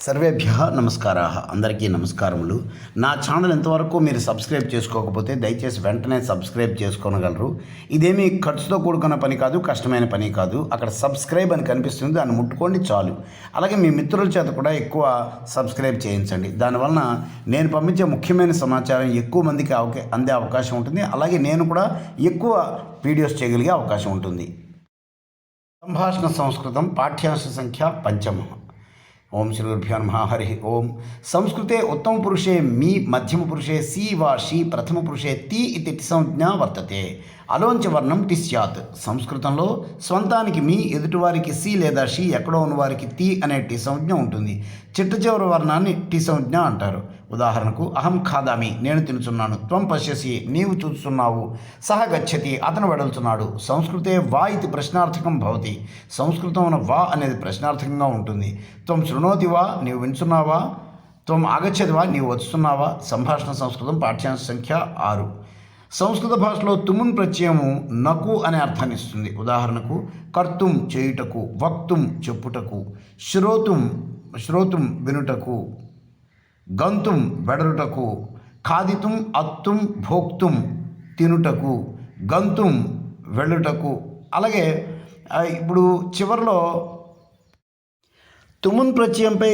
సర్వేభ్య నమస్కారా. అందరికీ నమస్కారములు. నా ఛానల్ ఎంతవరకు మీరు సబ్స్క్రైబ్ చేసుకోకపోతే దయచేసి వెంటనే సబ్స్క్రైబ్ చేసుకోనగలరు. ఇదేమీ ఖర్చుతో కూడుకున్న పని కాదు కష్టమైన పని కాదు. అక్కడ సబ్స్క్రైబ్ అని కనిపిస్తుంది దాన్ని ముట్టుకోండి చాలు. అలాగే మీ మిత్రుల చేత కూడా ఎక్కువ సబ్స్క్రైబ్ చేయించండి. దానివలన నేను పంపించే ముఖ్యమైన సమాచారం ఎక్కువ మందికి అవకే అందే అవకాశం ఉంటుంది. అలాగే నేను కూడా ఎక్కువ వీడియోస్ చేయగలిగే అవకాశం ఉంటుంది. సంభాషణ సంస్కృతం పాఠ్యాంశ సంఖ్య పంచమ ఓం శ్రీ గురుభ్యో నమ. హరి ఓం. సంస్కృతే ఉత్తమ పురుషే మీ మధ్యమ పురుషే సి వా షి ప్రథమ పురుషే తి ఇది సంజ్ఞ వర్తతే. అలోంచ వర్ణం టి స్యాత్ సంస్కృతంలో స్వంతానికి మీ ఎదుటివారికి సి లేదా షి ఎక్కడో ఉన్నవారికి తి అనే టి సంజ్ఞ ఉంటుంది. చిట్ట చివరి వర్ణాన్ని టి సంజ్ఞ అంటారు. ఉదాహరణకు అహం ఖాదామి నేను తినుచున్నాను త్వం పశ్యసి నీవు చూస్తున్నావు సహ గచ్చతి అతను వెడలుతున్నాడు సంస్కృతే వా ఇది ప్రశ్నార్థకం భవతి సంస్కృతం వా అనేది ప్రశ్నార్థకంగా ఉంటుంది త్వం శృణోతి వా నీవు వింటున్నావా త్వం ఆగచ్చది వా నీవు వస్తున్నావా సంభాషణ సంస్కృతం పాఠ్యాంశ సంఖ్య ఆరు. సంస్కృత భాషలో తుమున్ ప్రత్యయము నకు అనే అర్థాన్ని ఇస్తుంది. ఉదాహరణకు కర్తుం చేయుటకు వక్తుం చెప్పుటకు శ్రోతుం శ్రోతుం వినుటకు గంతుం వెడరుటకు ఖాదితుం అత్తుం భోక్తుం తినుటకు గంతుం వెళ్ళుటకు. అలాగే ఇప్పుడు చివరిలో తుమున్ ప్రత్యయంపై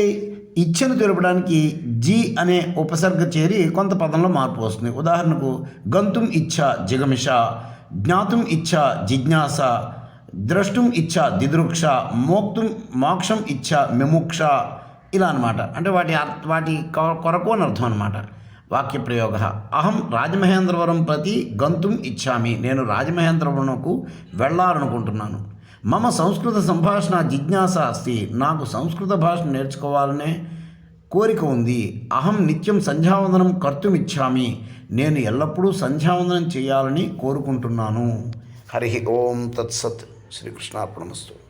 ఇచ్చను తెలపడానికి జి అనే ఉపసర్గ చేరి కొంత పదంలో మార్పు వస్తుంది. ఉదాహరణకు గంతుం ఇచ్చ జిగమిష జ్ఞాతుం ఇచ్చ జిజ్ఞాస ద్రష్టుం ఇచ్చ దిదృక్ష మోక్తుం మోక్షం ఇచ్చ మిముక్ష ఇలా అనమాట అంటే వాటి వాటి కొ- కొరకు అని అర్థం అనమాట వాక్య ప్రయోగ అహం రాజమహేంద్రవరం ప్రతి గంతుం ఇచ్చామి. నేను రాజమహేంద్రవరంకు వెళ్ళాలనుకుంటున్నాను మమ సంస్కృత సంభాషణ జిజ్ఞాస అస్తి. నాకు సంస్కృత భాష నేర్చుకోవాలనే కోరిక ఉంది. అహం నిత్యం సంధ్యావందనం కర్తుమిచ్చామి నేను ఎల్లప్పుడూ సంధ్యావందనం చేయాలని కోరుకుంటున్నాను. హరి ఓం తత్సత్. శ్రీకృష్ణార్పణమస్తు.